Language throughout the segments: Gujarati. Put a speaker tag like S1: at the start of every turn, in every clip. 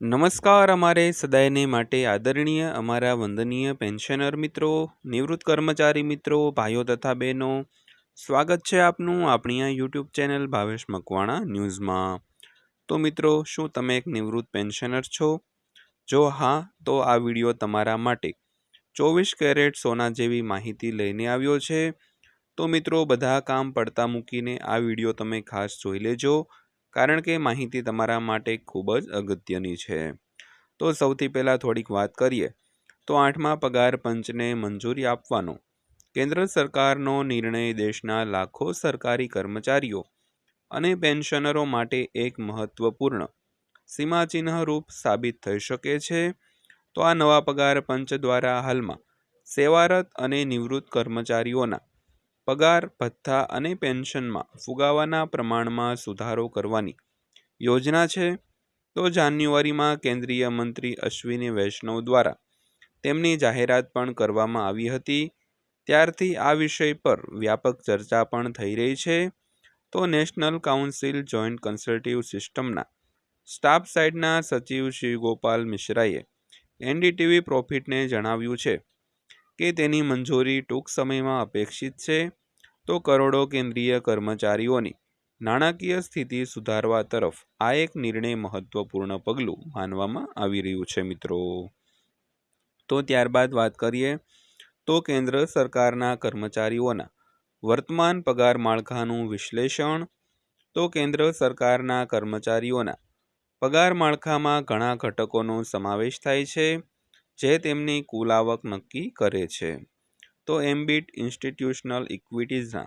S1: નમસ્કાર અમારે સદાયને માટે આદરણીય અમારા વંદનીય પેન્શનર મિત્રો, નિવૃત્ત કર્મચારી મિત્રો, ભાઈઓ તથા બહેનો, સ્વાગત છે આપનું આપણી આ યુટ્યુબ ચેનલ ભાવેશ મકવાણા ન્યૂઝમાં. તો મિત્રો, શું તમે એક નિવૃત્ત પેન્શનર છો? જો હા, તો આ વીડિયો તમારા માટે ચોવીસ કેરેટ સોના જેવી માહિતી લઈને આવ્યો છે. તો મિત્રો, બધા કામ પડતા મૂકીને આ વીડિયો તમે ખાસ જોઈ લેજો. કારણ કે માહિતી તમારા માટે ખૂબ જ અગત્યની છે. તો સૌથી પહેલાં થોડીક વાત કરીએ. તો આઠમા પગાર પંચને મંજૂરી આપવાનો. કેન્દ્ર સરકારનો નિર્ણય દેશના લાખો સરકારી કર્મચારીઓ અને પેન્શનરો માટે એક મહત્વપૂર્ણ સીમાચિહ્નરૂપ સાબિત થઈ શકે છે. તો આ નવા પગાર પંચ દ્વારા હાલમાં સેવારત અને નિવૃત્ત કર્મચારીઓના પગાર, ભથ્થા અને પેન્શનમાં ફુગાવાના પ્રમાણમાં સુધારો કરવાની યોજના છે તો જાન્યુઆરીમાં કેન્દ્રીય મંત્રી અશ્વિની વૈષ્ણવ દ્વારા તેમની જાહેરાત પણ કરવામાં આવી હતી. ત્યારથી આ વિષય પર વ્યાપક ચર્ચા પણ થઈ રહી છે. તો નેશનલ કાઉન્સિલ જોઈન્ટ કન્સલ્ટિવ સિસ્ટમના સ્ટાફ સાઇડના સચિવ શ્રી ગોપાલ મિશ્રાએ એનડીટીવી પ્રોફિટને જણાવ્યું છે કે તેની મંજૂરી ટૂંક સમયમાં અપેક્ષિત છે. તો કરોડો કેન્દ્રીય કર્મચારીઓની નાણાકીય સ્થિતિ સુધારવા તરફ આ એક નિર્ણય મહત્વપૂર્ણ પગલું માનવામાં આવી રહ્યું છે, મિત્રો. તો ત્યારબાદ વાત કરીએ તો કેન્દ્ર સરકારના કર્મચારીઓના વર્તમાન પગાર માળખાનું વિશ્લેષણ. તો કેન્દ્ર સરકારના કર્મચારીઓના પગાર માળખામાં ઘણા ઘટકોનો સમાવેશ થાય છે, જે તેમની કુલ આવક નક્કી કરે છે. તો એમ્બિટ ઇન્સ્ટિટ્યુશનલ ઇક્વિટીઝના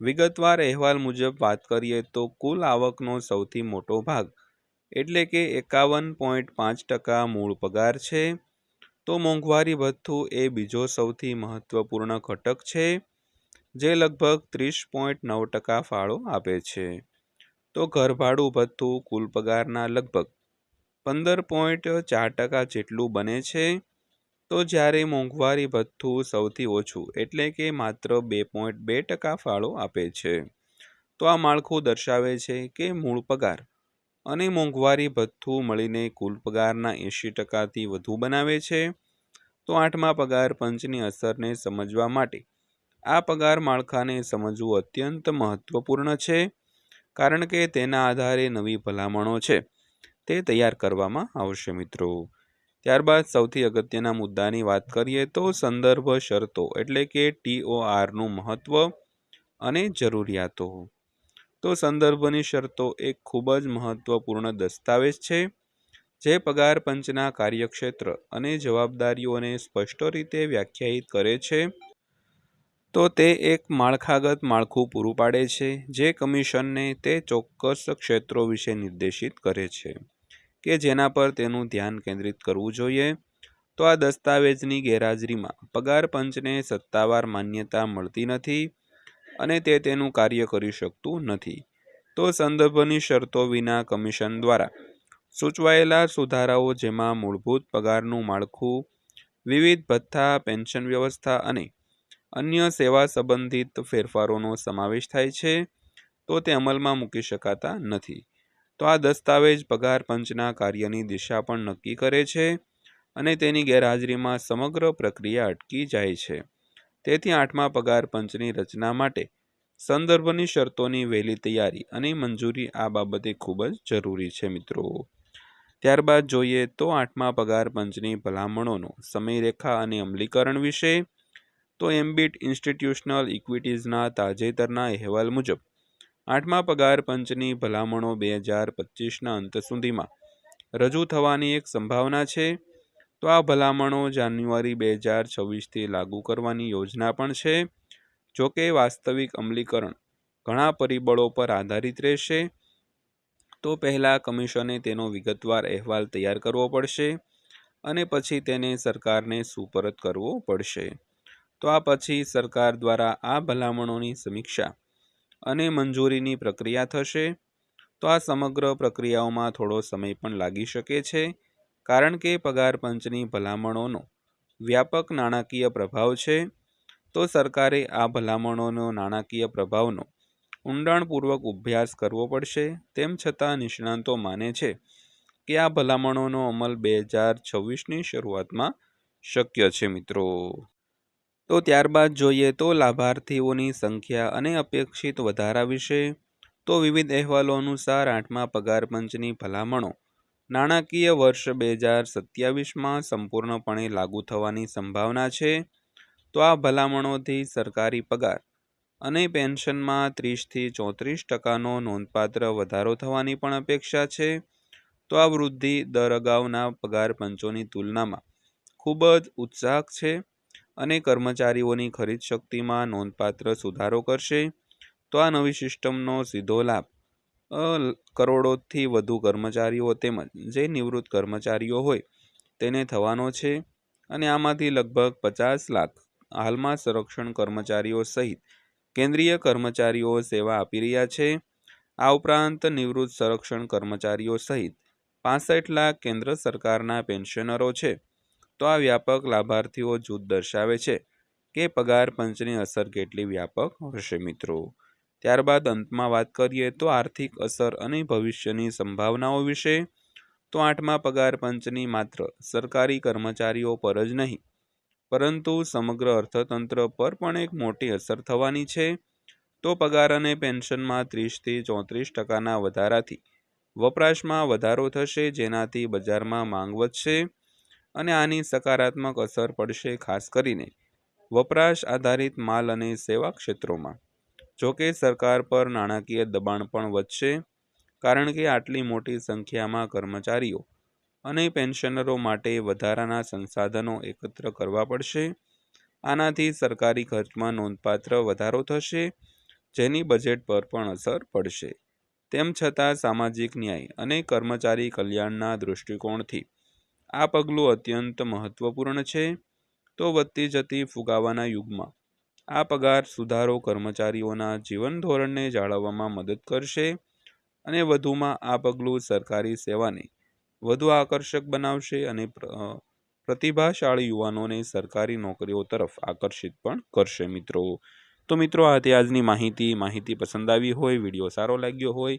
S1: વિગતવાર અહેવાલ મુજબ વાત કરીએ તો કુલ આવકનો સૌથી મોટો ભાગ, એટલે કે એકાવન પોઈન્ટ પાંચ ટકા મૂળ પગાર છે. તો મોંઘવારી ભથ્થું એ બીજો સૌથી મહત્વપૂર્ણ ઘટક છે, જે લગભગ ત્રીસ પોઈન્ટ નવ ટકા ફાળો આપે છે. તો ઘરભાડું ભથ્થું કુલ પગારના લગભગ પંદર પોઈન્ટ ચાર ટકા જેટલું બને છે. તો જ્યારે મોંઘવારી ભથ્થું સૌથી ઓછું, એટલે કે માત્ર બે પોઈન્ટ બે ટકા ફાળો આપે છે. તો આ માળખું દર્શાવે છે કે મૂળ પગાર અને મોંઘવારી ભથ્થું મળીને કુલ પગારના એંશી ટકાથી વધુ બનાવે છે. તો આઠમા પગાર પંચની અસરને સમજવા માટે આ પગાર માળખાને સમજવું અત્યંત મહત્વપૂર્ણ છે, કારણ કે તેના આધારે નવી ભલામણો છે. તે તૈયાર કરવામાં આવશે મિત્રો. ત્યારબાદ સૌથી અગત્યના મુદ્દાની વાત કરીએ તો સંદર્ભ શરતો એટલે કે ટીઓઆરનું મહત્ત્વ અને જરૂરિયાતો. તો સંદર્ભની શરતો એક ખૂબ જ મહત્ત્વપૂર્ણ દસ્તાવેજ છે, જે પગાર પંચના કાર્યક્ષેત્ર અને જવાબદારીઓને સ્પષ્ટ રીતે વ્યાખ્યાયિત કરે છે. તો તે એક માળખાગત માળખું પૂરું પાડે છે, જે કમિશનને તે ચોક્કસ ક્ષેત્રો વિશે નિર્દેશિત કરે છે. કે જેના પર તેનું ધ્યાન કેન્દ્રિત કરવું જોઈએ, તો આ દસ્તાવેજની ગેરહાજરીમાં પગાર પંચને સત્તાવાર માન્યતા મળતી નથી અને તે તેનું કાર્ય કરી શકતું નથી. તો સંદર્ભની શરતો વિના કમિશન દ્વારા સૂચવાયેલા સુધારાઓ જેમાં મૂળભૂત પગારનું માળખું, વિવિધ ભથ્થા, પેન્શન વ્યવસ્થા અને અન્ય સેવા સંબંધિત ફેરફારોનો સમાવેશ થાય છે, તો તે અમલમાં મૂકી શકાતા નથી. તો આ દસ્તાવેજ પગાર પંચના કાર્યની દિશા પણ નક્કી કરે છે અને તેની ગેરહાજરીમાં સમગ્ર પ્રક્રિયા અટકી જાય છે. તેથી આઠમા પગાર પંચની રચના માટે સંદર્ભની શરતોની વહેલી તૈયારી અને મંજૂરી આ બાબતે ખૂબ જ જરૂરી છે મિત્રો. ત્યારબાદ જોઈએ તો આઠમા પગાર પંચની ભલામણોનો સમયરેખા અને અમલીકરણ વિશે. તો એમ્બિટ ઇન્સ્ટિટ્યુશનલ ઇક્વિટીઝના તાજેતરના અહેવાલ મુજબ આઠમા પગાર પંચની ભલામણો બે હજાર પચીસના અંત સુધીમાં. રજૂ થવાની એક સંભાવના છે. તો આ ભલામણો જાન્યુઆરી બે હજાર છવ્વીસથી લાગુ કરવાની યોજના પણ છે. જોકે વાસ્તવિક અમલીકરણ ઘણા પરિબળો પર આધારિત રહેશે. તો પહેલાં કમિશને તેનો વિગતવાર અહેવાલ તૈયાર કરવો પડશે અને પછી તેને સરકારને સુપરત કરવો પડશે. તો આ પછી સરકાર દ્વારા આ ભલામણોની સમીક્ષા અને મંજૂરીની પ્રક્રિયા થશે. તો આ સમગ્ર પ્રક્રિયાઓમાં થોડો સમય પણ લાગી શકે છે, કારણ કે પગાર પંચની ભલામણોનો વ્યાપક નાણાકીય પ્રભાવ છે. તો સરકારે આ ભલામણોનો નાણાકીય પ્રભાવનો ઊંડાણપૂર્વક અભ્યાસ કરવો પડશે, તેમ છતાં નિષ્ણાંતો માને છે કે આ ભલામણોનો અમલ બે હજાર છવ્વીસની શરૂઆતમાં શક્ય છે મિત્રો. તો ત્યારબાદ જોઈએ તો લાભાર્થીઓની સંખ્યા અને અપેક્ષિત વધારા વિશે. તો વિવિધ અહેવાલો અનુસાર આઠમા પગાર પંચની ભલામણો. નાણાકીય વર્ષ બે હજાર સત્યાવીસમાં સંપૂર્ણપણે લાગુ થવાની સંભાવના છે. તો આ ભલામણોથી સરકારી પગાર અને પેન્શનમાં ત્રીસથી ચોત્રીસ ટકાનો નોંધપાત્ર વધારો થવાની પણ અપેક્ષા છે. તો આ વૃદ્ધિ દર અગાઉના પગાર પંચોની તુલનામાં ખૂબ જ ઉત્સાહક છે. અને કર્મચારીઓની ખરીદ શક્તિમાં નોંધપાત્ર સુધારો કરશે. તો આ નવી સિસ્ટમનો સીધો લાભ. કરોડોથી વધુ કર્મચારીઓ તેમજ જે નિવૃત્ત કર્મચારીઓ હોય તેને થવાનો છે અને આમાંથી લગભગ પચાસ લાખ હાલમાં સંરક્ષણ કર્મચારીઓ સહિત કેન્દ્રીય કર્મચારીઓ સેવા આપી રહ્યા છે. આ ઉપરાંત નિવૃત્ત સંરક્ષણ કર્મચારીઓ સહિત પાસઠ લાખ કેન્દ્ર સરકારના પેન્શનરો છે. તો આ વ્યાપક લાભાર્થીઓ જૂથ દર્શાવે છે કે પગાર પંચની અસર કેટલી વ્યાપક હશે મિત્રો. ત્યારબાદ અંતમાં વાત કરીએ તો આર્થિક અસર અને ભવિષ્યની સંભાવનાઓ વિશે. તો આઠમા, પગાર પંચની માત્ર સરકારી કર્મચારીઓ પર જ નહીં, પરંતુ સમગ્ર અર્થતંત્ર પર પણ એક મોટી અસર થવાની છે. તો પગાર અને પેન્શનમાં ત્રીસથી ચોત્રીસ ટકાના વધારાથી વપરાશમાં વધારો થશે, જેનાથી બજારમાં માંગ વધશે. અને આની સકારાત્મક અસર પડશે ખાસ કરીને વપરાશ આધારિત માલ અને સેવા ક્ષેત્રોમાં. જોકે સરકાર પર નાણાકીય દબાણ પણ વધશે, કારણ કે આટલી મોટી સંખ્યામાં કર્મચારીઓ અને પેન્શનરો માટે વધારાના સંસાધનો એકત્ર કરવા પડશે. આનાથી સરકારી ખર્ચમાં નોંધપાત્ર વધારો થશે, જેની બજેટ પર પણ અસર પડશે. તેમ છતાં સામાજિક ન્યાય અને કર્મચારી કલ્યાણના દૃષ્ટિકોણથી આ પગલું અત્યંત મહત્વપૂર્ણ છે. તો વધતી જતી ફુગાવાના યુગમાં આ પગાર સુધારો કર્મચારીઓના જીવન ધોરણને જાળવવામાં મદદ કરશે અને વધુમાં આ પગલું સરકારી સેવાને વધુ આકર્ષક બનાવશે અને પ્રતિભાશાળી યુવાનોને સરકારી નોકરીઓ તરફ આકર્ષિત પણ કરશે મિત્રો. તો મિત્રો, આ હતી આજની માહિતી. માહિતી પસંદ આવી હોય, વીડિયો સારો લાગ્યો હોય